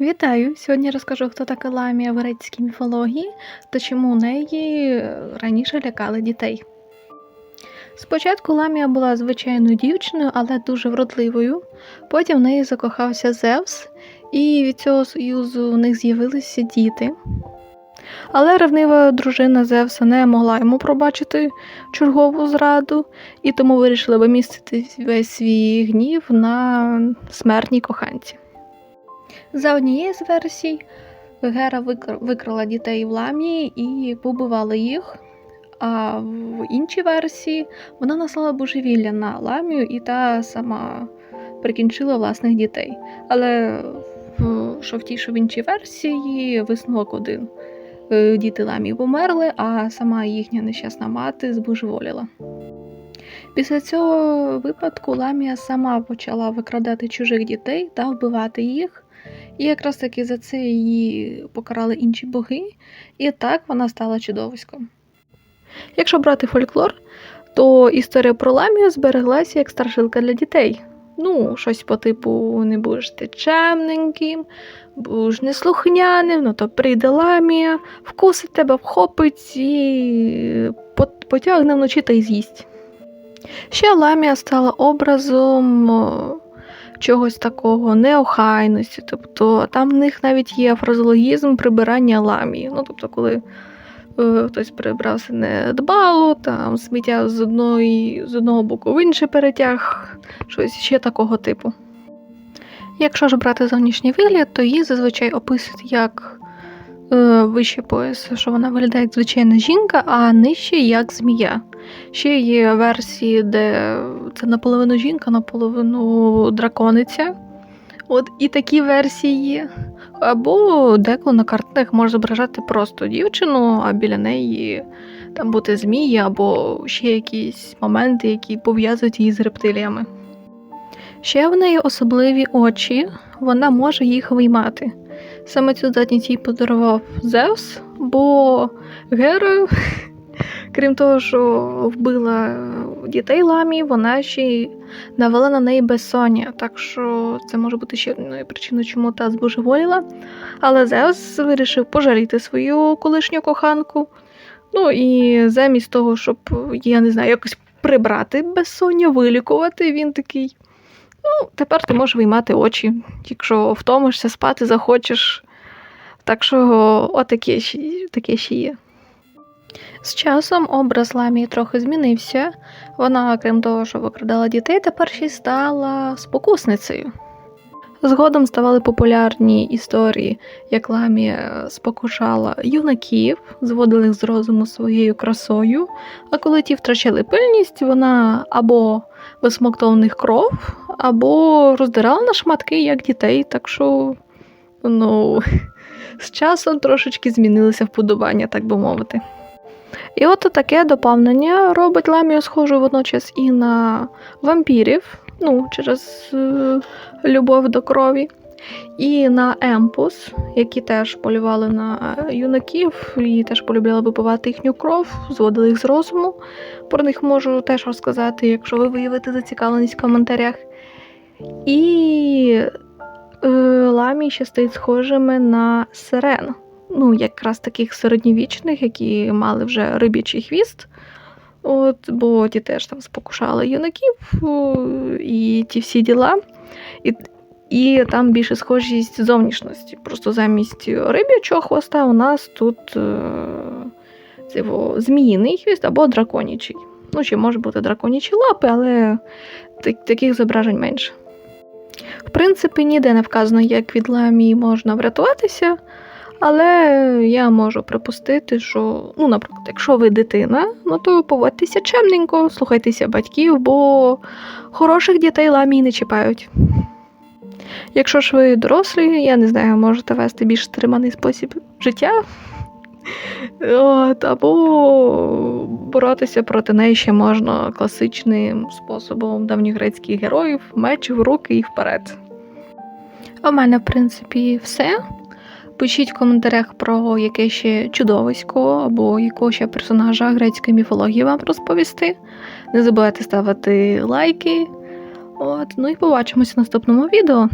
Вітаю! Сьогодні розкажу, хто така ламія в грецькій міфології та чому неї раніше лякали дітей. Спочатку ламія була звичайною дівчиною, але дуже вродливою. Потім в неї закохався Зевс, і від цього союзу в них з'явилися діти. Але ревнива дружина Зевса не могла йому пробачити чергову зраду, і тому вирішила вимістити весь свій гнів на смертній коханці. За однією з версій, Гера викрала дітей в ламії і побивала їх. А в іншій версії вона наслала божевілля на ламію і та сама прикінчила власних дітей. Але що в тій, що в іншій версії висновок один. Е, Діти ламії померли, а сама їхня нещасна мати збожеволіла. Після цього випадку ламія сама почала викрадати чужих дітей та вбивати їх. І якраз таки за це її покарали інші боги, і так вона стала чудовиськом. Якщо брати фольклор, то історія про ламію збереглася як страшилка для дітей. Ну, щось по типу не будеш ти чемненьким, будеш неслухняним, ну то прийде ламія, вкусить тебе, вхопить і потягне вночі та й з'їсть. Ще ламія стала образом чогось такого неохайності. Тобто там в них навіть є фразологізм прибирання ламії. Ну, тобто, коли е, хтось прибрався недбало, там сміття з, одної, з одного боку в інший перетяг, щось ще такого типу. Якщо ж брати зовнішній вигляд, то її зазвичай описують як е, вище пояс, що вона виглядає як звичайна жінка, а нижче як змія. Ще є версії, де це наполовину жінка, наполовину дракониця. От і такі версії є. Або деколи на картинах може зображати просто дівчину, а біля неї там бути змії, або ще якісь моменти, які пов'язують її з рептиліями. Ще в неї особливі очі, вона може їх виймати. Саме цю здатність їй подарував Зевс, бо Гера, крім того, що вбила дітей ламі, вона ще й навела на неї безсоння. Так що це може бути ще одною причиною, чому та збожеволіла. Але Зевс вирішив пожаліти свою колишню коханку. Ну і замість того, щоб, я не знаю, якось прибрати безсоння, вилікувати, він такий. Ну, тепер ти можеш виймати очі, якщо втомишся, спати захочеш. Так що отаке ще, таке ще є. З часом образ Ламії трохи змінився. Вона, крім того, що викрадала дітей, тепер ще й стала спокусницею. Згодом ставали популярні історії, як Ламія спокушала юнаків, зводила їх з розуму своєю красою, а коли ті втрачали пильність, вона або висмоктувала них кров, або роздирала на шматки, як дітей. Так що, ну, з часом трошечки змінилися вподобання, так би мовити. І от таке доповнення робить Ламію схожу водночас і на вампірів, ну, через е, любов до крові, і на емпус, які теж полювали на юнаків і теж полюбляли випивати їхню кров, зводили їх з розуму. Про них можу теж розказати, якщо ви виявите зацікавленість в коментарях. І е, ламі ще стають схожими на сирен. Ну, якраз таких середньовічних, які мали вже риб'ячий хвіст. От, бо ті теж там спокушали юнаків і ті всі діла. І, і там більше схожість зовнішності. Просто замість риб'ячого хвоста у нас тут е, цього, зміїний хвіст або драконячий. Ну, ще може бути драконячі лапи, але так- таких зображень менше. В принципі, ніде не вказано, як від ламії можна врятуватися. Але я можу припустити, що, ну, наприклад, якщо ви дитина, ну то поводьтеся чемненько, слухайтеся батьків, бо хороших дітей ламії не чіпають. Якщо ж ви дорослі, я не знаю, можете вести більш стриманий спосіб життя. От, або боротися проти неї ще можна класичним способом давньогрецьких героїв, меч в руки і вперед. В мене, в принципі, все. Пишіть в коментарях про яке ще чудовисько або якого ще персонажа грецької міфології вам розповісти. Не забувайте ставити лайки. От, ну і побачимося в наступному відео.